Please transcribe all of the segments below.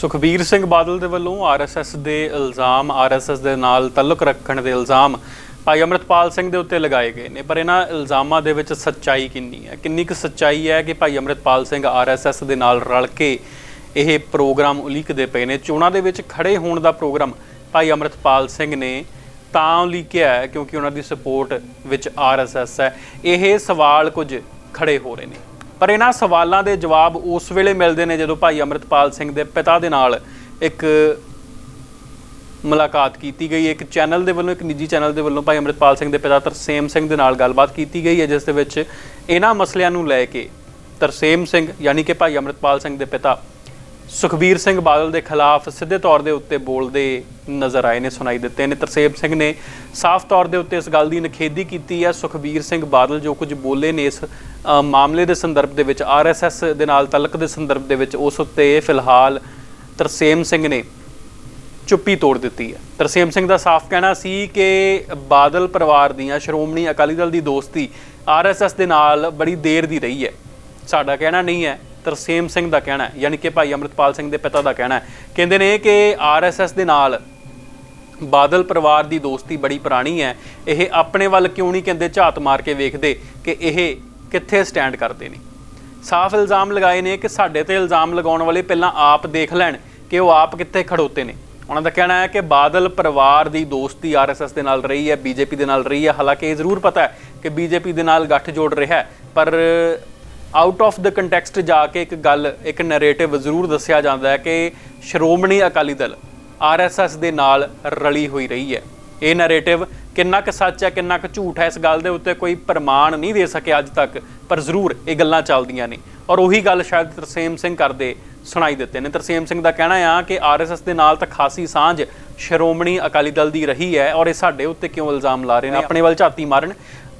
ਸੁਖਬੀਰ ਸਿੰਘ ਬਾਦਲ ਦੇ ਵੱਲੋਂ ਆਰਐਸਐਸ ਦੇ ਇਲਜ਼ਾਮ, ਆਰਐਸਐਸ ਦੇ ਨਾਲ ਤਾਲੁਕ ਰੱਖਣ ਦੇ ਇਲਜ਼ਾਮ ਭਾਈ ਅਮਰਤਪਾਲ ਸਿੰਘ ਦੇ ਉੱਤੇ ਲਗਾਏ ਗਏ ਨੇ। ਪਰ ਇਹਨਾਂ ਇਲਜ਼ਾਮਾਂ ਦੇ ਵਿੱਚ ਸੱਚਾਈ ਕਿੰਨੀ ਹੈ? ਕਿੰਨੀ ਕੁ ਸੱਚਾਈ ਹੈ ਕਿ ਭਾਈ ਅਮਰਤਪਾਲ ਸਿੰਘ ਆਰਐਸਐਸ ਦੇ ਨਾਲ ਰਲ ਕੇ ਇਹ ਪ੍ਰੋਗਰਾਮ ਉਲੀਕਦੇ ਪਏ ਨੇ? ਚੋਣਾਂ ਦੇ ਵਿੱਚ ਖੜੇ ਹੋਣ ਦਾ ਪ੍ਰੋਗਰਾਮ ਭਾਈ ਅਮਰਤਪਾਲ ਸਿੰਘ ਨੇ ਤਾਂ ਉਲੀਕਿਆ ਹੈ ਕਿਉਂਕਿ ਉਹਨਾਂ ਦੀ ਸਪੋਰਟ ਵਿੱਚ ਆਰਐਸਐਸ ਹੈ। ਇਹ ਸਵਾਲ ਕੁਝ ਖੜੇ ਹੋ ਰਹੇ ਨੇ। ਪਰ ਇਹਨਾਂ ਸਵਾਲਾਂ ਦੇ ਜਵਾਬ ਉਸ ਵੇਲੇ ਮਿਲਦੇ ਨੇ ਜਦੋਂ ਭਾਈ ਅਮਰਤਪਾਲ ਸਿੰਘ ਦੇ ਪਿਤਾ ਦੇ ਨਾਲ ਇੱਕ ਮੁਲਾਕਾਤ ਕੀਤੀ ਗਈ। ਇੱਕ ਚੈਨਲ ਦੇ ਵੱਲੋਂ, ਇੱਕ ਨਿੱਜੀ ਚੈਨਲ ਦੇ ਵੱਲੋਂ ਭਾਈ ਅਮਰਤਪਾਲ ਸਿੰਘ ਦੇ ਪਿਤਾ ਤਰਸੇਮ ਸਿੰਘ ਦੇ ਨਾਲ ਗੱਲਬਾਤ ਕੀਤੀ ਗਈ ਹੈ, ਜਿਸ ਦੇ ਵਿੱਚ ਇਹਨਾਂ ਮਸਲਿਆਂ ਨੂੰ ਲੈ ਕੇ ਤਰਸੇਮ ਸਿੰਘ, ਯਾਨੀ ਕਿ ਭਾਈ ਅਮਰਤਪਾਲ ਸਿੰਘ ਦੇ ਪਿਤਾ ਸੁਖਬੀਰ ਸਿੰਘ ਬਾਦਲ ਦੇ ਖਿਲਾਫ ਸਿੱਧੇ ਤੌਰ ਦੇ ਉੱਤੇ ਬੋਲਦੇ ਨਜ਼ਰ ਆਏ ਨੇ, ਸੁਣਾਈ ਦਿੱਤੇ ਨੇ। ਤਰਸੇਮ ਸਿੰਘ ਨੇ ਸਾਫ਼ ਤੌਰ ਦੇ ਉੱਤੇ ਇਸ ਗੱਲ ਦੀ ਨਖੇਦੀ ਕੀਤੀ ਹੈ। ਸੁਖਬੀਰ ਸਿੰਘ ਬਾਦਲ ਜੋ ਕੁਝ ਬੋਲੇ ਨੇ ਇਸ ਮਾਮਲੇ ਦੇ ਸੰਦਰਭ ਦੇ ਵਿੱਚ ਆਰਐਸਐਸ ਦੇ ਨਾਲ ਤਲਕ ਦੇ ਸੰਦਰਭ ਦੇ ਵਿੱਚ, ਉਸ ਉੱਤੇ ਫਿਲਹਾਲ ਤਰਸੇਮ ਸਿੰਘ ਨੇ ਚੁੱਪੀ ਤੋੜ ਦਿੱਤੀ ਹੈ। ਤਰਸੇਮ ਸਿੰਘ ਦਾ ਸਾਫ਼ ਕਹਿਣਾ ਸੀ ਕਿ ਬਾਦਲ ਪਰਿਵਾਰ ਦੀਆਂ ਸ਼੍ਰੋਮਣੀ ਅਕਾਲੀ ਦਲ ਦੀ ਦੋਸਤੀ ਆਰਐਸਐਸ ਦੇ ਨਾਲ ਬੜੀ ਦੇਰ ਦੀ ਰਹੀ ਹੈ। ਸਾਡਾ ਕਹਿਣਾ ਨਹੀਂ ਹੈ ਤਰਸੇਮ ਸਿੰਘ ਦਾ ਕਹਿਣਾ ਹੈ, ਯਾਨੀ ਕਿ ਭਾਈ ਅਮਰਤਪਾਲ ਸਿੰਘ ਦੇ ਪਿਤਾ ਦਾ ਕਹਿਣਾ ਹੈ। ਕਹਿੰਦੇ ਨੇ ਕਿ ਆਰਐਸਐਸ ਦੇ ਨਾਲ ਬਾਦਲ ਪਰਿਵਾਰ ਦੀ ਦੋਸਤੀ ਬੜੀ ਪੁਰਾਣੀ ਹੈ। ਇਹ ਆਪਣੇ ਵੱਲ ਕਿਉਂ ਨਹੀਂ ਕਹਿੰਦੇ ਝਾਤ ਮਾਰ ਕੇ ਵੇਖਦੇ ਕਿ ਇਹ ਕਿੱਥੇ ਸਟੈਂਡ ਕਰਦੇ ਨੇ? ਸਾਫ਼ ਇਲਜ਼ਾਮ ਲਗਾਏ ਨੇ ਕਿ ਸਾਡੇ ਤੇ ਇਲਜ਼ਾਮ ਲਗਾਉਣ ਵਾਲੇ ਪਹਿਲਾਂ ਆਪ ਦੇਖ ਲੈਣ ਕਿ ਉਹ ਆਪ ਕਿੱਥੇ ਖੜੋਤੇ ਨੇ। ਉਹਨਾਂ ਦਾ ਕਹਿਣਾ ਹੈ ਕਿ ਬਾਦਲ ਪਰਿਵਾਰ ਦੀ ਦੋਸਤੀ ਆਰਐਸਐਸ ਦੇ ਨਾਲ ਰਹੀ ਹੈ ਬੀਜੇਪੀ ਦੇ ਨਾਲ ਰਹੀ ਹੈ। ਹਾਲਾਂਕਿ ਇਹ ਜ਼ਰੂਰ ਪਤਾ ਹੈ ਕਿ ਬੀਜੇਪੀ ਦੇ ਨਾਲ ਗੱਠ ਜੋੜ ਰਿਹਾ ਹੈ, ਪਰ ਆਊਟ ਆਫ ਦ ਕੰਟੈਕਸਟ ਜਾ ਕੇ ਇੱਕ ਗੱਲ ਇੱਕ ਨੈਰੇਟਿਵ ਜ਼ਰੂਰ ਦੱਸਿਆ ਜਾਂਦਾ ਹੈ ਕਿ ਸ਼੍ਰੋਮਣੀ ਅਕਾਲੀ ਦਲ ਆਰਐਸਐਸ ਦੇ ਨਾਲ ਰਲੀ ਹੋਈ ਰਹੀ ਹੈ। ਇਹ ਨੈਰੇਟਿਵ ਕਿੰਨਾ ਕੁ ਸੱਚ ਹੈ ਕਿੰਨਾ ਕੁ ਝੂਠ ਹੈ ਇਸ ਗੱਲ ਦੇ ਉੱਤੇ ਕੋਈ ਪ੍ਰਮਾਣ ਨਹੀਂ ਦੇ ਸਕਿਆ ਅੱਜ ਤੱਕ ਪਰ ਜ਼ਰੂਰ ਇਹ ਗੱਲਾਂ ਚੱਲਦੀਆਂ ਨੇ। ਔਰ ਉਹੀ ਗੱਲ ਸ਼ਾਇਦ ਤਰਸੇਮ ਸਿੰਘ ਕਰਦੇ ਸੁਣਾਈ ਦਿੱਤੇ ਨੇ। ਤਰਸੇਮ ਸਿੰਘ ਦਾ ਕਹਿਣਾ ਆ ਕਿ ਆਰਐਸਐਸ ਦੇ ਨਾਲ ਤਾਂ ਖਾਸੀ ਸਾਂਝ ਸ਼੍ਰੋਮਣੀ ਅਕਾਲੀ ਦਲ ਦੀ ਰਹੀ ਹੈ ਔਰ ਇਹ ਸਾਡੇ ਉੱਤੇ ਕਿਉਂ ਇਲਜ਼ਾਮ ਲਾ ਰਹੇ ਨੇ? ਆਪਣੇ ਵੱਲ ਝਾਤੀ ਮਾਰਨ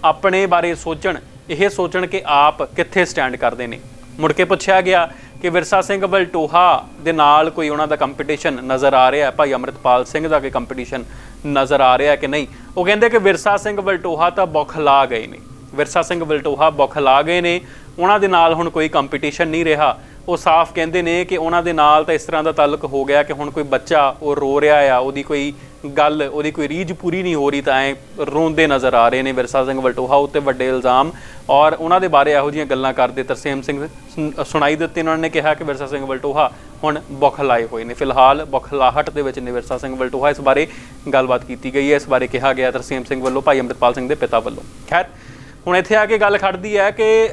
ਆਪਣੇ ਬਾਰੇ ਸੋਚਣ ਇਹ ਸੋਚਣ ਕਿ ਆਪ ਕਿੱਥੇ ਸਟੈਂਡ ਕਰਦੇ ਨੇ। ਮੁੜ ਕੇ ਪੁੱਛਿਆ ਗਿਆ ਕਿ ਵਿਰਸਾ ਸਿੰਘ ਬਲਟੋਹਾ ਦੇ ਨਾਲ ਕੋਈ ਉਹਨਾਂ ਦਾ ਕੰਪੀਟੀਸ਼ਨ ਨਜ਼ਰ ਆ ਰਿਹਾ ਹੈ? ਭਾਈ ਅਮਰਤਪਾਲ ਸਿੰਘ ਦਾ ਕੋਈ ਕੰਪੀਟੀਸ਼ਨ ਨਜ਼ਰ ਆ ਰਿਹਾ ਕਿ ਨਹੀਂ? ਉਹ ਕਹਿੰਦੇ ਕਿ ਵਿਰਸਾ ਸਿੰਘ ਬਲਟੋਹਾ ਤਾਂ ਬੁਖਲਾ ਗਏ ਨੇ। ਵਿਰਸਾ ਸਿੰਘ ਬਲਟੋਹਾ ਬੌਖਲਾ ਗਏ ਨੇ। ਉਹਨਾਂ ਦੇ ਨਾਲ ਹੁਣ ਕੋਈ ਕੰਪੀਟੀਸ਼ਨ ਨਹੀਂ ਰਿਹਾ। ਉਹ ਸਾਫ਼ ਕਹਿੰਦੇ ਨੇ ਕਿ ਉਹਨਾਂ ਦੇ ਨਾਲ ਤਾਂ ਇਸ ਤਰ੍ਹਾਂ ਦਾ ਤਾਲੁਕ ਹੋ ਗਿਆ ਕਿ ਹੁਣ ਕੋਈ ਬੱਚਾ ਉਹ ਰੋ ਰਿਹਾ ਆ, ਉਹਦੀ ਕੋਈ ਗੱਲ, ਉਹਦੀ ਕੋਈ ਰੀਝ ਪੂਰੀ ਨਹੀਂ ਹੋ ਰਹੀ ਤਾਂ ਐ ਰੋਂਦੇ ਨਜ਼ਰ ਆ ਰਹੇ ਨੇ ਵਿਰਸਾ ਸਿੰਘ ਵਲਟੋਹਾ ਉੱਤੇ ਵੱਡੇ ਇਲਜ਼ਾਮ ਔਰ ਉਹਨਾਂ ਦੇ ਬਾਰੇ ਇਹੋ ਜਿਹੀਆਂ ਗੱਲਾਂ ਕਰਦੇ ਤਰਸੇਮ ਸਿੰਘ ਸੁਣ- ਸੁਣਾਈ ਦਿੱਤੇ ਉਹਨਾਂ ਨੇ ਕਿਹਾ ਕਿ ਵਿਰਸਾ ਸਿੰਘ ਵਲਟੋਹਾ ਹੁਣ ਬੁਖਲਾਏ ਹੋਏ ਨੇ। ਫਿਲਹਾਲ ਬੁਖਲਾਹਟ ਦੇ ਵਿੱਚ ਨੇ ਵਿਰਸਾ ਸਿੰਘ ਵਲਟੋਹਾ। ਇਸ ਬਾਰੇ ਗੱਲਬਾਤ ਕੀਤੀ ਗਈ ਹੈ। ਇਸ ਬਾਰੇ ਕਿਹਾ ਗਿਆ ਤਰਸੇਮ ਸਿੰਘ ਵੱਲੋਂ, ਭਾਈ ਅੰਮ੍ਰਿਤਪਾਲ ਸਿੰਘ ਦੇ ਪਿਤਾ ਵੱਲੋਂ। ਖੈਰ, ਹੁਣ ਇੱਥੇ ਆ ਕੇ ਗੱਲ ਖੜਦੀ ਹੈ ਕਿ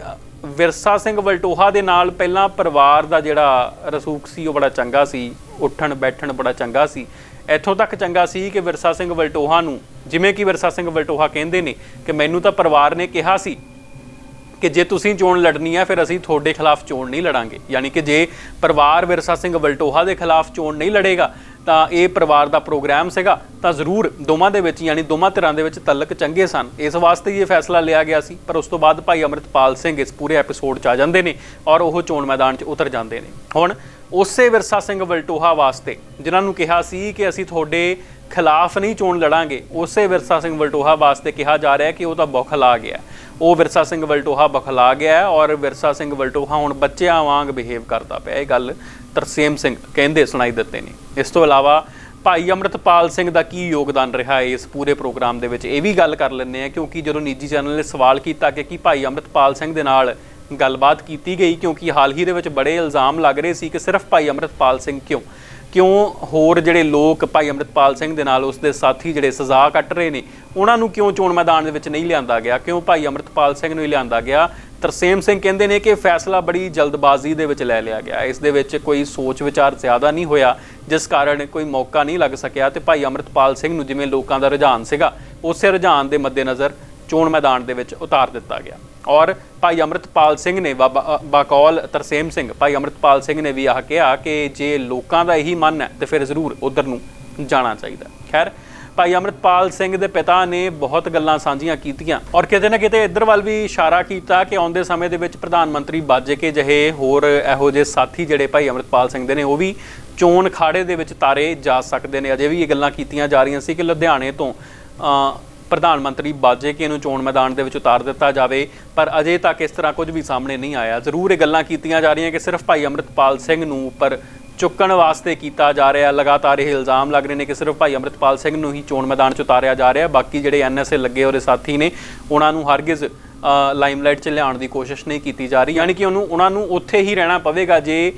ਵਿਰਸਾ ਸਿੰਘ ਵਲਟੋਹਾ ਦੇ ਨਾਲ ਪਹਿਲਾਂ ਪਰਿਵਾਰ ਦਾ ਜਿਹੜਾ ਰਸੂਖ ਸੀ, ਉਹ ਬੜਾ ਚੰਗਾ ਸੀ, ਉੱਠਣ, ਬੈਠਣ ਬੜਾ ਚੰਗਾ ਸੀ। ਇੱਥੋਂ ਤੱਕ ਚੰਗਾ ਸੀ ਕਿ ਵਿਰਸਾ ਸਿੰਘ ਵਲਟੋਹਾ ਨੂੰ, ਜਿਵੇਂ ਕਿ ਵਿਰਸਾ ਸਿੰਘ ਵਲਟੋਹਾ ਕਹਿੰਦੇ ਨੇ ਕਿ ਮੈਨੂੰ ਤਾਂ ਪਰਿਵਾਰ ਨੇ ਕਿਹਾ ਸੀ ਕਿ ਜੇ ਤੁਸੀਂ ਚੋਣ ਲੜਨੀ ਹੈ ਫਿਰ ਅਸੀਂ ਤੁਹਾਡੇ ਖਿਲਾਫ ਚੋਣ ਨਹੀਂ ਲੜਾਂਗੇ। ਯਾਨੀ ਕਿ ਜੇ ਪਰਿਵਾਰ ਵਿਰਸਾ ਸਿੰਘ ਵਲਟੋਹਾ ਦੇ ਖਿਲਾਫ ਚੋਣ ਨਹੀਂ ਲੜੇਗਾ ਤਾਂ ਇਹ ਪਰਿਵਾਰ ਦਾ ਪ੍ਰੋਗਰਾਮ ਸੀਗਾ, ਤਾਂ ਜ਼ਰੂਰ ਦੋਵਾਂ ਦੇ ਵਿੱਚ, ਯਾਨੀ ਦੋਵਾਂ ਧਿਰਾਂ ਦੇ ਵਿੱਚ ਤਲਕ ਚੰਗੇ ਸਨ। ਇਸ ਵਾਸਤੇ ਹੀ ਇਹ ਫੈਸਲਾ ਲਿਆ ਗਿਆ ਸੀ, ਪਰ ਉਸ ਤੋਂ ਬਾਅਦ ਭਾਈ ਅਮਰਿਤਪਾਲ ਸਿੰਘ ਇਸ ਪੂਰੇ ਐਪੀਸੋਡ 'ਚ ਆ ਜਾਂਦੇ ਨੇ ਔਰ ਉਹ ਚੋਣ ਮੈਦਾਨ 'ਚ ਉਤਰ ਜਾਂਦੇ ਨੇ। ਹੁਣ ਉਸੇ ਵਿਰਸਾ ਸਿੰਘ ਵਲਟੋਹਾ ਵਾਸਤੇ, ਜਿਨ੍ਹਾਂ ਨੂੰ ਕਿਹਾ ਸੀ ਕਿ ਅਸੀਂ ਤੁਹਾਡੇ ਖਿਲਾਫ ਨਹੀਂ ਚੋਣ ਲੜਾਂਗੇ। ਉਸੇ ਵਿਰਸਾ ਸਿੰਘ ਵਲਟੋਹਾ ਵਾਸਤੇ ਕਿਹਾ ਜਾ ਰਿਹਾ ਕਿ ਉਹ ਤਾਂ ਬੌਖਲਾ ਗਿਆ। ਉਹ ਵਿਰਸਾ ਸਿੰਘ ਵਲਟੋਹਾ ਬਖਲਾ ਗਿਆ ਔਰ ਵਿਰਸਾ ਸਿੰਘ ਵਲਟੋਹਾ ਹੁਣ ਬੱਚਿਆਂ ਵਾਂਗ ਬਿਹੇਵ ਕਰਦਾ ਪਿਆ। ਇਹ ਗੱਲ ਤਰਸੇਮ ਸਿੰਘ ਕਹਿੰਦੇ ਸੁਣਾਈ ਦਿੱਤੇ ਨੇ। ਇਸ ਤੋਂ ਇਲਾਵਾ ਭਾਈ ਅਮਰਤਪਾਲ ਸਿੰਘ ਦਾ ਕੀ ਯੋਗਦਾਨ ਰਿਹਾ ਹੈ ਇਸ ਪੂਰੇ ਪ੍ਰੋਗਰਾਮ ਦੇ ਵਿੱਚ? ਇਹ ਵੀ ਗੱਲ ਕਰ ਲੈਂਦੇ ਆ ਕਿਉਂਕਿ ਜਦੋਂ ਨਿੱਜੀ ਚੈਨਲ ਨੇ ਸਵਾਲ ਕੀਤਾ ਕਿ ਕੀ ਭਾਈ ਅਮਰਤਪਾਲ ਸਿੰਘ ਦੇ ਨਾਲ ਗੱਲਬਾਤ ਕੀਤੀ ਗਈ ਕਿਉਂਕਿ ਹਾਲ ਹੀ ਦੇ ਵਿੱਚ ਬੜੇ ਇਲਜ਼ਾਮ ਲੱਗ ਰਹੇ ਸੀ ਕਿ ਸਿਰਫ ਭਾਈ ਅਮਰਤਪਾਲ ਸਿੰਘ ਕਿਉਂ? ਕਿਉਂ ਹੋਰ ਜਿਹੜੇ ਲੋਕ ਭਾਈ ਅਮਰਿਤਪਾਲ ਸਿੰਘ ਦੇ ਨਾਲ ਉਸ ਦੇ ਸਾਥੀ ਜਿਹੜੇ ਸਜ਼ਾ ਕੱਟ ਰਹੇ ਨੇ, ਉਹਨਾਂ ਨੂੰ ਕਿਉਂ ਚੋਣ ਮੈਦਾਨ ਦੇ ਵਿੱਚ ਨਹੀਂ ਲਿਆਂਦਾ ਗਿਆ? ਕਿਉਂ ਭਾਈ ਅਮਰਿਤਪਾਲ ਸਿੰਘ ਨੂੰ ਹੀ ਲਿਆਂਦਾ ਗਿਆ? ਤਰਸੇਮ ਸਿੰਘ ਕਹਿੰਦੇ ਨੇ ਕਿ ਫੈਸਲਾ ਬੜੀ ਜਲਦਬਾਜ਼ੀ ਦੇ ਵਿੱਚ ਲੈ ਲਿਆ ਗਿਆ। ਇਸ ਦੇ ਵਿੱਚ ਕੋਈ ਸੋਚ ਵਿਚਾਰ ਜ਼ਿਆਦਾ ਨਹੀਂ ਹੋਇਆ, ਜਿਸ ਕਾਰਨ ਕੋਈ ਮੌਕਾ ਨਹੀਂ ਲੱਗ ਸਕਿਆ ਤੇ ਭਾਈ ਅਮਰਿਤਪਾਲ ਸਿੰਘ ਨੂੰ ਜਿਵੇਂ ਲੋਕਾਂ ਦਾ ਰੁਝਾਨ ਸੀਗਾ, ਉਸੇ ਰੁਝਾਨ ਦੇ ਮੱਦੇਨਜ਼ਰ ਚੋਣ ਮੈਦਾਨ ਦੇ ਵਿੱਚ ਉਤਾਰ ਦਿੱਤਾ ਗਿਆ। ਔਰ ਭਾਈ ਅਮਰਿਤਪਾਲ ਸਿੰਘ ਨੇ ਬਾਬਾ- ਬਾਕੌਲ ਤਰਸੇਮ ਸਿੰਘ, ਭਾਈ ਅਮਰਿਤਪਾਲ ਸਿੰਘ ਨੇ ਵੀ ਆਹ ਕਿਹਾ ਕਿ ਜੇ ਲੋਕਾਂ ਦਾ ਇਹੀ ਮਨ ਹੈ, ਤੇ ਫਿਰ ਜ਼ਰੂਰ ਉਧਰ ਨੂੰ ਜਾਣਾ ਚਾਹੀਦਾ ਖੈਰ, ਭਾਈ ਅਮਰਿਤਪਾਲ ਸਿੰਘ ਦੇ ਪਿਤਾ ਨੇ ਬਹੁਤ ਗੱਲਾਂ ਸਾਂਝੀਆਂ ਕੀਤੀਆਂ ਔਰ ਕਿਤੇ ਨਾ ਕਿਤੇ ਇੱਧਰ ਵੱਲ ਵੀ ਇਸ਼ਾਰਾ ਕੀਤਾ ਕਿ ਆਉਂਦੇ ਸਮੇਂ ਦੇ ਵਿੱਚ ਪ੍ਰਧਾਨ ਮੰਤਰੀ ਬਾਜੇ ਕੇ ਜਿਹੇ ਹੋਰ ਇਹੋ ਜਿਹੇ ਸਾਥੀ ਜਿਹੜੇ ਭਾਈ ਅਮਰਿਤਪਾਲ ਸਿੰਘ ਦੇ ਨੇ, ਉਹ ਵੀ ਚੋਣ ਖਾੜੇ ਦੇ ਵਿੱਚ ਤਾਰੇ ਜਾ ਸਕਦੇ ਨੇ। ਅਜੇ ਵੀ ਇਹ ਗੱਲਾਂ ਕੀਤੀਆਂ ਜਾ ਰਹੀਆਂ ਸੀ ਕਿ ਲੁਧਿਆਣੇ ਤੋਂ ਪ੍ਰਧਾਨ ਮੰਤਰੀ ਬਾਜੇ ਕੇ ਨੂੰ ਚੋਣ ਮੈਦਾਨ ਦੇ ਵਿੱਚ ਉਤਾਰ ਦਿੱਤਾ ਜਾਵੇ, ਪਰ ਅਜੇ ਤੱਕ ਇਸ ਤਰ੍ਹਾਂ ਕੁਝ ਵੀ ਸਾਹਮਣੇ ਨਹੀਂ ਆਇਆ। ਜ਼ਰੂਰ ਇਹ ਗੱਲਾਂ ਕੀਤੀਆਂ ਜਾ ਰਹੀਆਂ ਕਿ ਸਿਰਫ ਭਾਈ ਅਮਰਿਤਪਾਲ ਸਿੰਘ ਨੂੰ ਉੱਪਰ ਚੁੱਕਣ ਵਾਸਤੇ ਕੀਤਾ ਜਾ ਰਿਹਾ, ਲਗਾਤਾਰ ਇਹ ਇਲਜ਼ਾਮ ਲੱਗ ਰਹੇ ਨੇ ਕਿ ਸਿਰਫ ਭਾਈ ਅੰਮ੍ਰਿਤਪਾਲ ਸਿੰਘ ਨੂੰ ਹੀ ਚੋਣ ਮੈਦਾਨ 'ਚ ਉਤਾਰਿਆ ਜਾ ਰਿਹਾ। ਬਾਕੀ ਜਿਹੜੇ ਐਨਐਸਏ ਲੱਗੇ ਉਹਦੇ ਸਾਥੀ ਨੇ, ਉਹਨਾਂ ਨੂੰ ਹਰਗਿਜ਼ ਲਾਈਮਲਾਈਟ 'ਚ ਲਿਆਉਣ ਦੀ ਕੋਸ਼ਿਸ਼ ਨਹੀਂ ਕੀਤੀ ਜਾ ਰਹੀ। ਯਾਨੀ ਕਿ ਉਹਨੂੰ, ਉਹਨਾਂ ਨੂੰ ਉੱਥੇ ਹੀ ਰਹਿਣਾ ਪਵੇਗਾ ਜੇ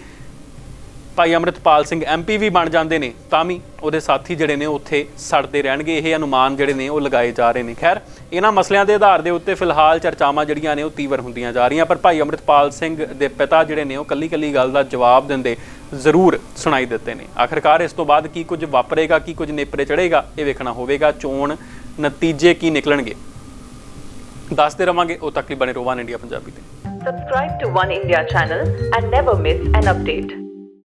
ਭਾਈ ਅੰਮ੍ਰਿਤਪਾਲ ਸਿੰਘ ਐਮਪੀ ਵੀ ਬਣ ਜਾਂਦੇ ਨੇ, ਤਾਂ ਵੀ ਉਹਦੇ ਸਾਥੀ ਜਿਹੜੇ ਨੇ ਉੱਥੇ ਸੜਦੇ ਰਹਿਣਗੇ, ਇਹ ਅਨੁਮਾਨ ਜਿਹੜੇ ਨੇ ਉਹ ਲਗਾਏ ਜਾ ਰਹੇ ਨੇ। ਖੈਰ, ਇਹਨਾਂ ਮਸਲਿਆਂ ਦੇ ਆਧਾਰ ਦੇ ਉੱਤੇ ਫਿਲਹਾਲ ਚਰਚਾਵਾਂ ਜਿਹੜੀਆਂ ਨੇ ਉਹ ਤੀਵਰ ਹੁੰਦੀਆਂ ਜਾ ਰਹੀਆਂ, ਪਰ ਭਾਈ ਅੰਮ੍ਰਿਤਪਾਲ ਸਿੰਘ ਦੇ ਪਿਤਾ ਜਿਹੜੇ ਨੇ ਉਹ ਕੱਲੀ ਕੱਲੀ ਗੱਲ ਦਾ ਜਵਾਬ ਦਿੰਦੇ ਜ਼ਰੂਰ ਸੁਣਾਈ ਦਿੱਤੇ ਨੇ। ਆਖਰਕਾਰ ਇਸ ਤੋਂ ਬਾਅਦ ਕੀ ਕੁਝ ਵਾਪਰੇਗਾ, ਕੀ ਕੁਝ ਨੇਪਰੇ ਚੜੇਗਾ ਇਹ ਵੇਖਣਾ ਹੋਵੇਗਾ, ਚੋਣ ਨਤੀਜੇ ਕੀ ਨਿਕਲਣਗੇ। ਦੱਸਦੇ ਰਵਾਂਗੇ, ਉਹ ਤੱਕ ਲਈ ਬਣੇ ਰੋਵਾਨ ਇੰਡੀਆ ਪੰਜਾਬੀ ਤੇ। Subscribe to One India channel and never miss an update.